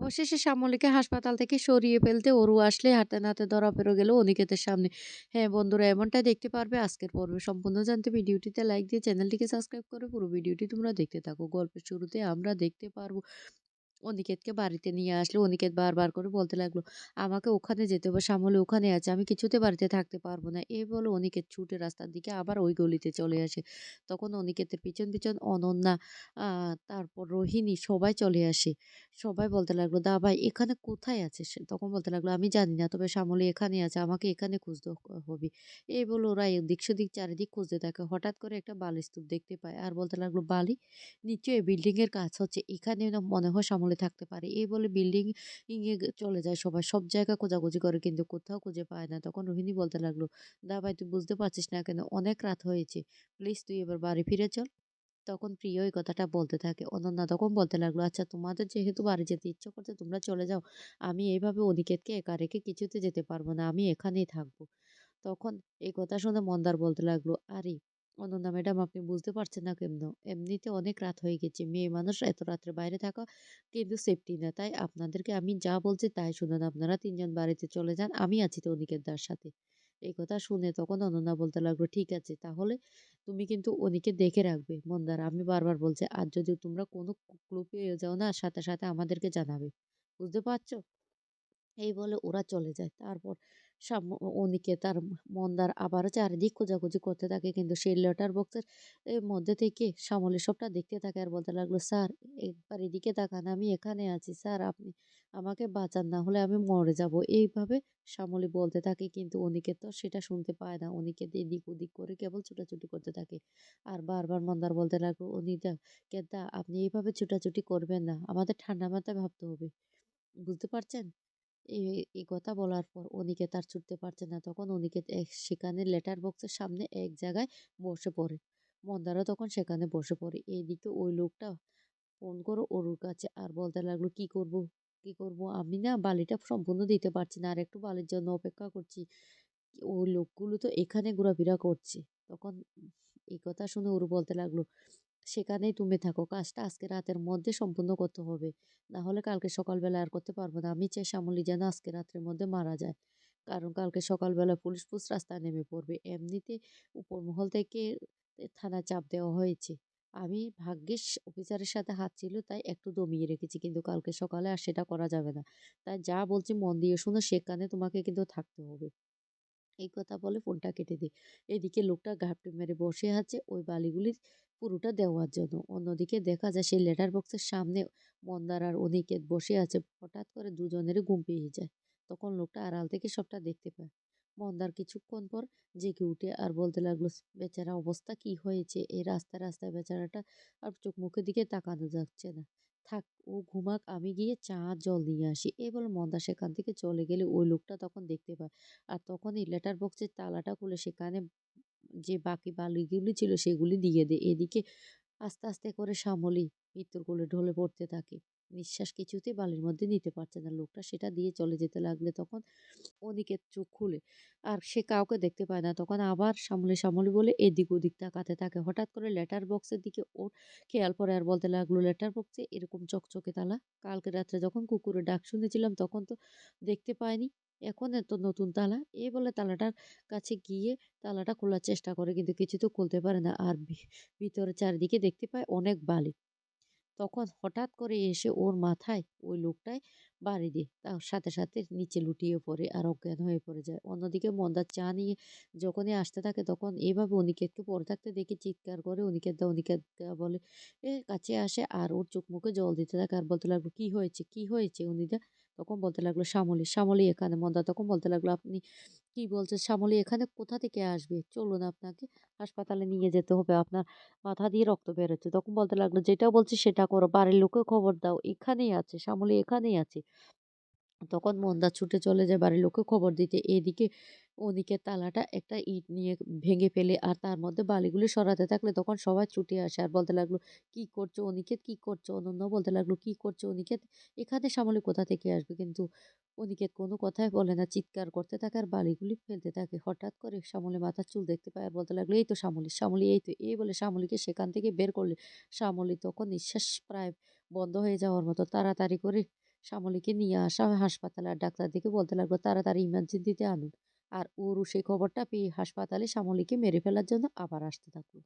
অবশেষে শ্যামলীকে হাসপাতাল থেকে সরিয়ে ফেলতে অরু আসলে হাতে নাতে ধরা পেরো গেল অনিকেতের সামনে। হ্যাঁ বন্ধুরা, এমনটাই দেখতে পারবে আজকের পর্বে। সম্পূর্ণ জানতে ভিডিওটিতে লাইক দিয়ে চ্যানেলটিকে সাবস্ক্রাইব করে পুরো ভিডিওটি তোমরা দেখতে থাকো। গল্পের শুরুতে আমরা দেখতে পারব অনিকেতকে বাড়িতে নিয়ে আসলো। অনিকেত বারবার করে বলতে লাগল, আমাকে ওখানে যেতে হবে, শ্যামলী ওখানে আছে, আমি কিছুতে বাড়িতে থাকতে পারব না। এই বলে অনিকেত ছুটে রাস্তার দিকে আবার ওই গলিতে চলে আসে। তখন অনিকেতের পিছন পিছন অনন্যা তারপর রোহিণী সবাই চলে আসে। সবাই বলতে লাগল, দা ভাই, এখানে কোথায় আছে? সে তখন বলতে লাগল, আমি জানি না, তবে শ্যামলী এখানে আছে, আমাকে এখানে খুঁজতে হবে। এই বলে ওরা এদিক সেদিক চারিদিক খুঁজতে থাকে। হঠাৎ করে একটা বালি স্তূপ দেখতে পায়। আর বলতে লাগল, বালি নিশ্চয়ই বিল্ডিং এর কাজ হচ্ছে, এখানে মনে হয় শ্যামলী আমলে থাকতে পারে। এই বলে বিল্ডিং এ চলে যায় সবাই। সব জায়গা খোঁজাখুঁজি করে কিন্তু কোথাও খুঁজে পায় না। তখন রোহিণী বলতে লাগল দা ভাই, তুই বুঝতে পারছিস না কেন? অনেক রাত হয়েছে। প্লিজ তুই এবার বাড়ি ফিরে চল। তখন প্রিয় এই কথাটা বলতে থাকে। অনন্যা তখন বলতে লাগল আচ্ছা তোমাদের যেহেতু বাড়ি যেতে ইচ্ছে করছে, তোমরা চলে যাও। আমি এইভাবে অনিকেতকে একা রেখে কিছুতে যেতে পারব না। আমি এখানেই থাকব। তখন এই কথা শুনে মন্দার বলতে লাগল, আরে অনন্যা ম্যাডাম, আপনি বুঝতে পারছেন না কেমন? এমনিতে অনেক রাত হয়ে গেছে, মেয়ে মানুষ এত রাত্রে বাইরে থাকা কিন্তু সেফটি না। তাই আপনাদেরকে আমি যা বলছি তাই শুনুন, আপনারা তিনজন বাড়িতে চলে যান, আমি আছি তো অনিকের দার সাথে। এই কথা শুনে তখন অনন্যা বলতে লাগল, ঠিক আছে, তাহলে তুমি কিন্তু অনিকে দেখে রাখবে মন্দার আমি বারবার বলছি, আর যদি তোমরা কোনো ক্লু পেয়ে যাও না, সাথে সাথে আমাদেরকে জানাবে। বুঝতে পারছ? এই বলে ওরা চলে যায়। তারপর অনিকে তার মন্দার আবার চারিদিক খোঁজাখুঁজি করতে থাকে। কিন্তু সেই লেটার বক্সের মধ্যে থেকে শ্যামলী সবটা দেখতে থাকে আর বলতে লাগল, স্যার, একবার এদিকে তাকান, আমি এখানে আছি। স্যার, আপনি আমাকে বাঁচান, না হলে আমি মরে যাব। এইভাবে শ্যামলী বলতে থাকে। কিন্তু অনিকে তো সেটা শুনতে পায় না। অনিকে এদিক ওদিক করে কেবল ছুটাছুটি করতে থাকে। আর বারবার মন্দার বলতে লাগল অনিতা কেদা, আপনি এইভাবে ছুটাছুটি করবেন না। আমাদের ঠান্ডা মাথায় ভাবতে হবে। বুঝতে পারছেন? এই কথা বলার পর অনিকেত আর ছুটতে পারছে না। তখন অনিকেত সেখানে লেটার বক্সের সামনে এক জায়গায় বসে পড়ে। মন্দারা তখন সেখানে বসে পড়ে। এইদিকে ওই লোকটা ফোন করো ওরুর কাছে আর বলতে লাগল, কি করব? কি করব? আমি না বালিটা সম্পূর্ণ দিতে পারছি না। আর একটু বালির জন্য অপেক্ষা করছি। ওই লোকগুলো তো এখানে ঘোরাফেরা করছে। তখন এই কথা শুনে ওরু বলতে লাগল সেখানেই তুমি থাকো। কাজটা আজকে রাতের মধ্যে সম্পূর্ণ করতে হবে। না হলে কালকে সকালবেলা আর করতে পারব না। আমি চাই শ্যামলী যেন আজকে রাত্রের মধ্যে মারা যায়। কারণ কালকে সকালবেলা পুলিশ পুলিশ রাস্তায় নেমে পড়বে। এমনিতে উপর মহল থেকে থানা চাপ দেওয়া হয়েছে। আমি ভাগ্যিস অফিসারের সাথে হাত ছিল, তাই একটু দমিয়ে রেখেছি। কিন্তু কালকে সকালে আর সেটা করা যাবে না। তাই যা বলছি মন দিয়ে শুনো, সেখানে তোমাকে কিন্তু থাকতে হবে। এই কথা বলে ফোনটা কেটে দিই। এদিকে লোকটা ঘাপটে মেরে বসে আছে। ওই বালিগুলির পুরোটা দেওয়ার জন্য। অন্যদিকে দেখা যায় সেই লেটার বক্সের সামনে মন্দার আর অনিকেত বসে আছে, হঠাৎ করে দুজনেরই ঘুম পেয়ে যায়। তখন লোকটা আড়াল থেকে সবটা দেখতে পায়। মন্দার কিছুক্ষণ পর জেগে উঠে আর বলতে লাগল, বেচারা অবস্থা কি হয়েছে? এই রাস্তায় রাস্তায় বেচারাটা আর চোখ মুখের দিকে তাকানো যাচ্ছে না। থাক, ও ঘুমাক, আমি গিয়ে চা, জল নিয়ে আসি। এই বলে মন্দা সেখান থেকে চলে গেলে ওই লোকটা তখন দেখতে পায়। আর তখনই লেটার বক্সের তালাটা খুলে সেখানে যে বাকি বালিগুলি ছিল সেগুলি দিয়ে দেয় এদিকে আস্তে আস্তে করে শ্যামলী মৃত্যুর কোলে ঢলে পড়তে থাকে। নিঃশ্বাস কিছুতেই বালির মধ্যে নিতে পারছে না। লোকটা সেটা দিয়ে চলে যেতে লাগলে তখন অনিকেত চোখ খুলে আর সে কাউকে দেখতে পায় না। তখন আবার সামলে সামলে বলে, এদিক ওদিক তাকাতে থাকে। হঠাৎ করে লেটার বক্সের দিকে ওর খেয়াল পরে আর বলতে লাগল, লেটার বক্সে এরকম চকচকে তালা? কালকে রাত্রে যখন কুকুরের ডাক শুনেছিলাম তখন তো দেখতে পাইনি। এখন এত নতুন তালা? এই বলে তালাটার কাছে গিয়ে তালাটা খোলার চেষ্টা করে কিন্তু কিছু তো খুলতে পারে না। আর ভিতরে চারিদিকে দেখতে পায় অনেক বালি। তখন হঠাৎ করে এসে ওর মাথায় ওই লোকটায় বাড়ি দিয়ে। তার সাথে সাথে নিচে লুটিয়ে পড়ে আর অজ্ঞান হয়ে পড়ে যায়। অন্যদিকে মন্দার চা নিয়ে যখনই আসতে থাকে তখন এভাবে অনিকেতকে পড়ে থাকতে দেখে চিৎকার করে অনিকেত দা অনিকেত বলে, এ, কাছে আসে। আর ওর চোখ মুখে জল দিতে থাকে। আর বলতে লাগল, কি হয়েছে? কি হয়েছে? অনিদা তখন বলতে লাগল, শ্যামলী শ্যামলী এখানে, মন্দা। তখন বলতে লাগল, আপনি কি বলছেন? শ্যামলী এখানে কোথা থেকে আসবে? চলুন আপনাকে হাসপাতালে নিয়ে যেতে হবে। আপনার মাথা দিয়ে রক্ত বেরোচ্ছে। তখন বলতে লাগল, যেটা বলছি সেটা করো। বাড়ির লোকে খবর দাও। এখানেই আছে, শ্যামলী এখানেই আছে। তখন মন্দা ছুটে চলে যায় বাড়ির লোকে খবর দিতে। এদিকে ওদিকে তালাটা একটা ইট নিয়ে ভেঙে ফেলে আর তার মধ্যে বালিগুলি সরাতে থাকলে তখন সবাই ছুটে আসে আর বলতে লাগল, কি করছ অনিকেত? কি করছ অনন্য? বলতে লাগল, কি করছ অনিকেত? এখানে সামলে কোথা থেকে আসবে? কিন্তু অনিকেত কোনো কথাই বলে না, চিৎকার করতে থাকে আর বালিগুলি ফেলতে থাকে। হঠাৎ করে শ্যামলি মাথার চুল দেখতে পায় আর বলতে লাগল, এই তো শ্যামলি শ্যামলি, এই তো, এই বলে শ্যামলিকে সেখান থেকে বের করলে শ্যামলি তখন নিঃশ্বাস প্রায় বন্ধ হয়ে যাওয়ার মতো তাড়াতাড়ি করে শ্যামলীকে নিয়ে আসা হয় হাসপাতালে। আর ডাক্তার দেখে বলতে লাগল, তাড়াতাড়ি ইমার্জেন্সিতে আনুন। আর ওর সেই খবরটা পেয়ে হাসপাতালে শ্যামলীকে মেরে ফেলার জন্য আবার আসতে থাকল